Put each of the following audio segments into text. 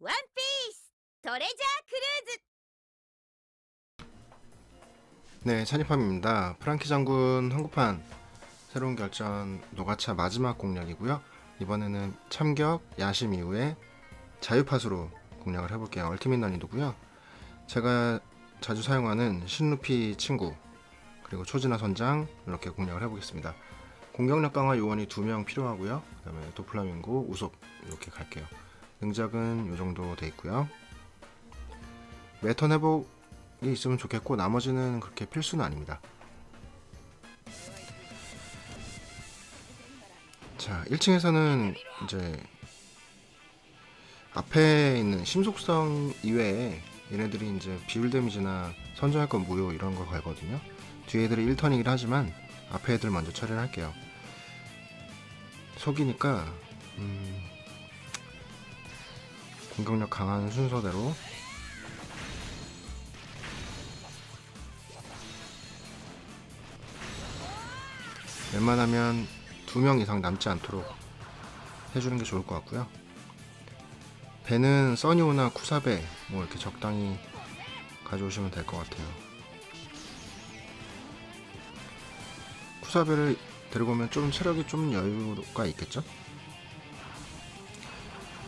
원피스 도레자 크루즈 네, 찬입함입니다. 프랑키 장군 한국판 새로운 결전 노가차 마지막 공략이고요. 이번에는 참격, 야심 이후에 자유팟으로 공략을 해볼게요. 얼티밋 난이도고요. 제가 자주 사용하는 신루피 친구 그리고 초진화 선장 이렇게 공략을 해보겠습니다. 공격력 강화 요원이 두 명 필요하고요. 그 다음에 도플라밍고, 우속 이렇게 갈게요. 능작은 이 정도 돼 있고요. 매턴 회복이 있으면 좋겠고 나머지는 그렇게 필수는 아닙니다. 자, 1층에서는 이제 앞에 있는 심속성 이외에 얘네들이 이제 비율 데미지나 선정할 건 무효 이런 걸 걸거든요. 뒤에 애들이 1턴이긴 하지만 앞에 애들 먼저 처리를 할게요. 속이니까 음, 공격력 강한 순서대로 웬만하면 두 명 이상 남지 않도록 해주는 게 좋을 것 같고요. 배는 써니오나 쿠사베 뭐 이렇게 적당히 가져오시면 될 것 같아요. 쿠사베를 데리고 오면 좀 체력이 좀 여유가 있겠죠?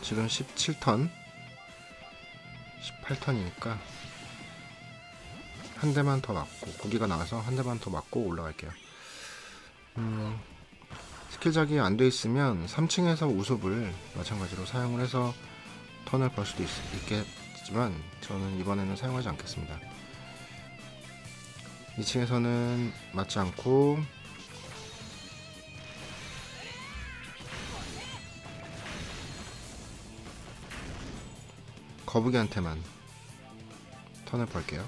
지금 17턴 18턴이니까 한 대만 더 맞고 고기가 나와서 한 대만 더 맞고 올라갈게요. 음, 스킬작이 안 돼 있으면 3층에서 우습을 마찬가지로 사용을 해서 턴을 벌 수도 있, 있겠지만 저는 이번에는 사용하지 않겠습니다. 2층에서는 맞지 않고 거북이한테만 턴을 벌게요.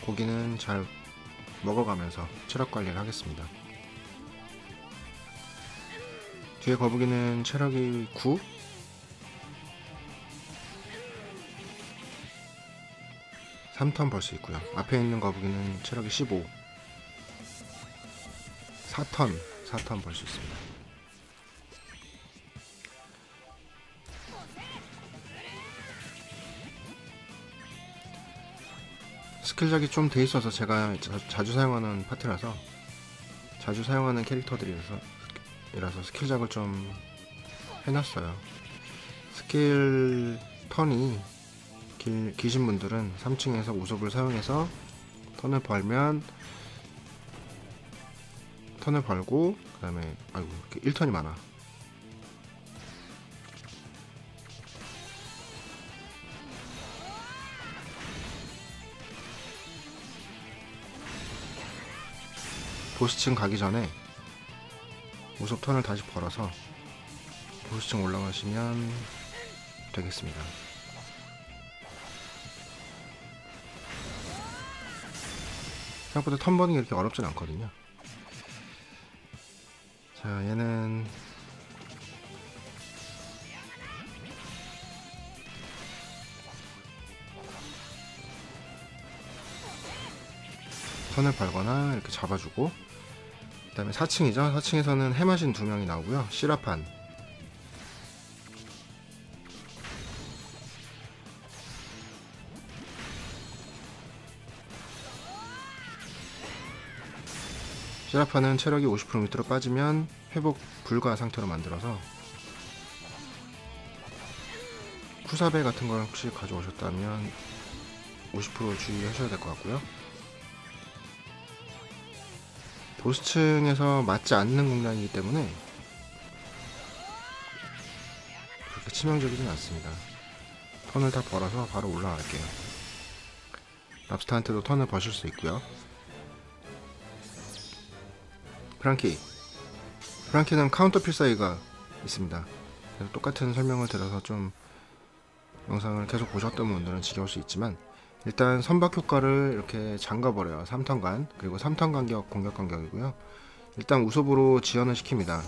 고기는 잘 먹어가면서 체력 관리를 하겠습니다. 뒤에 거북이는 체력이 9 3턴 벌 수 있고요. 앞에 있는 거북이는 체력이 15 4턴 4턴 벌 수 있습니다. 스킬작이 좀 돼 있어서 제가 자, 주 사용하는 파트라서 자주 사용하는 캐릭터들이라서 이라서 스킬작을 좀 해놨어요. 스킬 턴이 길, 기신 분들은 3층에서 우섭을 사용해서 턴을 벌면 턴을 벌고 그 다음에 아이고 이렇게 1턴이 많아. 보스층 가기 전에 우섭 턴을 다시 벌어서 보스층 올라가시면 되겠습니다. 생각보다 턴 버는 게 이렇게 어렵진 않거든요 자 얘는 턴을 밟거나 이렇게 잡아주고 그 다음에 4층이죠. 4층에서는 해마신 두 명이 나오고요. 시라판 시라파는 체력이 50% 밑으로 빠지면 회복 불가 상태로 만들어서 쿠사베 같은 걸 혹시 가져오셨다면 50% 주의하셔야 될 것 같고요. 보스층에서 맞지 않는 공략이기 때문에 그렇게 치명적이진 않습니다. 턴을 다 벌어서 바로 올라갈게요. 랍스타한테도 턴을 버실 수 있고요. 프랑키. 프랑키는 카운터 필사이가 있습니다. 똑같은 설명을 들어서 좀 영상을 계속 보셨던 분들은 지겨울 수 있지만 일단 선박 효과를 이렇게 잠가버려요. 3턴간. 그리고 3턴 간격 공격 간격이고요. 일단 우섭으로 지연을 시킵니다.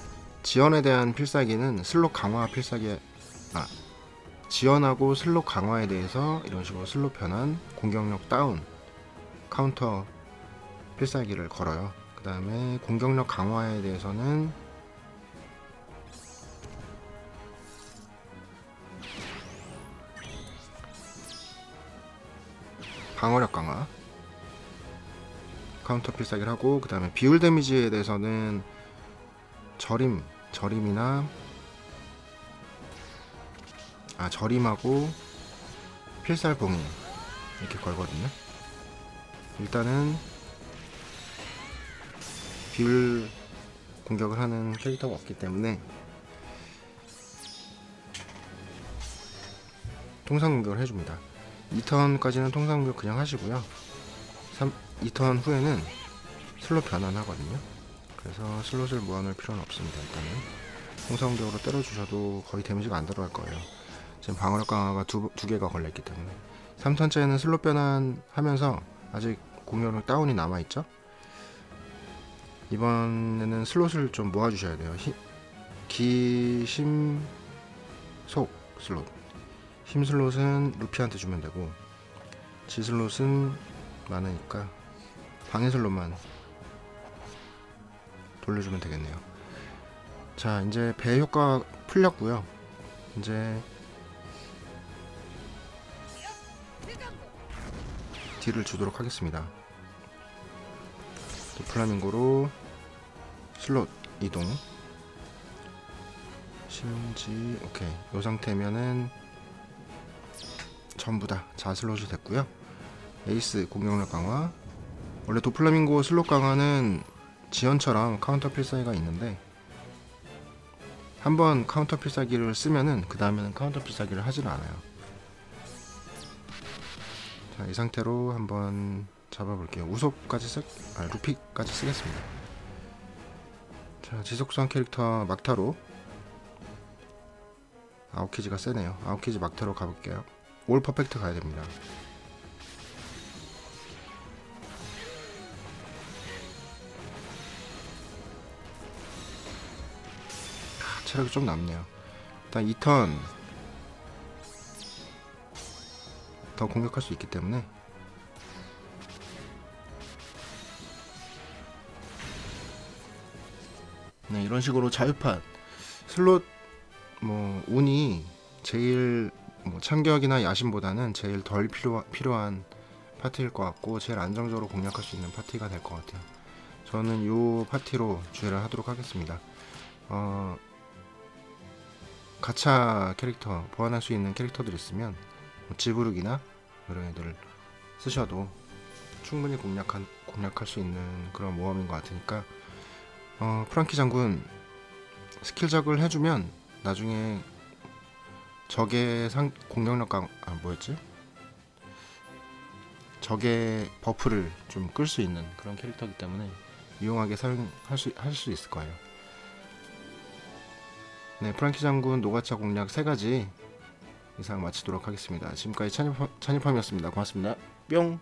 지연에 대한 필살기는 슬롯 강화 필살기 아 지연하고 슬롯 강화에 대해서 이런 식으로 슬롯 변환 공격력 다운 카운터 필살기를 걸어요. 그 다음에 공격력 강화에 대해서는 방어력 강화 카운터 필살기를 하고 그 다음에 비율 데미지에 대해서는 절임 절임이나 아 절임하고 필살 봉인 이렇게 걸거든요. 일단은 비율 공격을 하는 캐릭터가 없기 때문에 통상 공격을 해줍니다. 2턴까지는 통상 공격 그냥 하시고요. 3, 2턴 후에는 슬롯 변환하거든요. 그래서 슬롯을 모아놓을 필요는 없습니다 일단은. 통상 공격으로 때려주셔도 거의 데미지가 안 들어갈 거예요. 지금 방어력 강화가 두, 두 개가 걸려있기 때문에. 3턴째는 슬롯 변환하면서 아직 공격력 다운이 남아있죠 이번에는 슬롯을 좀 모아주셔야 돼요. 히, 기, 심, 속 슬롯. 힘 슬롯은 루피한테 주면 되고 지 슬롯은 많으니까 방해 슬롯만 돌려주면 되겠네요. 자 이제 배 효과 풀렸고요. 이제 딜을 주도록 하겠습니다. 또 플라밍고로 슬롯 이동. 심지 오케이. 요 상태면은 전부 다 자슬롯이 됐고요. 에이스 공격력 강화. 원래 도플라밍고 슬롯 강화는 지연처럼 카운터 필살기가 있는데 한번 카운터 필살기를 쓰면은 그 다음에는 카운터 필살기를 하지는 않아요. 자, 이 상태로 한번 잡아볼게요. 우섭까지 쓰, 아, 루피까지 쓰겠습니다. 자, 지속성 캐릭터 막타로 아웃키즈가 세네요. 아웃키즈 막타로 가볼게요. 올 퍼펙트 가야 됩니다. 아, 체력이 좀 남네요. 일단 2턴 더 공격할 수 있기 때문에 네, 이런 식으로 자유판 슬롯 뭐 운이 제일 뭐 참격이나 야심보다는 제일 덜 필요, 필요한 파티일 것 같고 제일 안정적으로 공략할 수 있는 파티가 될 것 같아요. 저는 이 파티로 주의를 하도록 하겠습니다. 어, 가차 캐릭터 보완할 수 있는 캐릭터들 있으면 뭐 지브룩이나 이런 애들 쓰셔도 충분히 공략한, 공략할 수 있는 그런 모험인 것 같으니까 어, 프랑키 장군 스킬 작을 해주면 나중에 적의 상, 공격력 강, 아 뭐였지? 적의 버프를 좀 끌 수 있는 그런 캐릭터이기 때문에 유용하게 사용할 수, 할 수 있을 거예요. 네, 프랑키 장군 노가차 공략 세 가지 이상 마치도록 하겠습니다. 지금까지 찬입, 찬입함이었습니다. 고맙습니다. 뿅!